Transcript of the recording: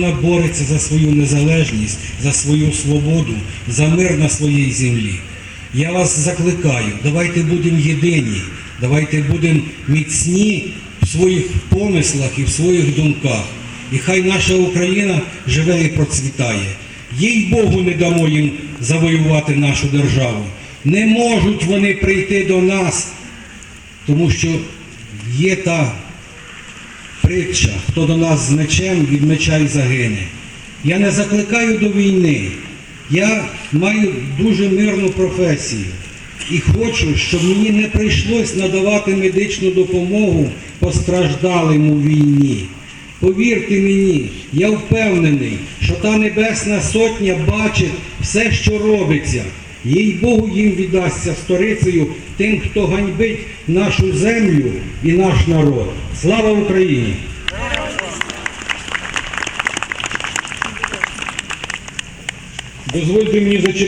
Вона бореться за свою незалежність, за свою свободу, за мир на своїй землі. Я вас закликаю, давайте будемо єдині, давайте будемо міцні в своїх помислах і в своїх думках. І хай наша Україна живе і процвітає. Їй Богу не дамо їм завоювати нашу державу. Не можуть вони прийти до нас, тому що є та притча, хто до нас з мечем, від меча й загине. Я не закликаю до війни. Я маю дуже мирну професію і хочу, щоб мені не прийшлось надавати медичну допомогу постраждалим у війні. Повірте мені, я впевнений, що та Небесна Сотня бачить все, що робиться. Їй Богу їм віддасться сторицею тим, хто ганьбить нашу землю і наш народ. Слава Україні! Дозвольте мені зачитати.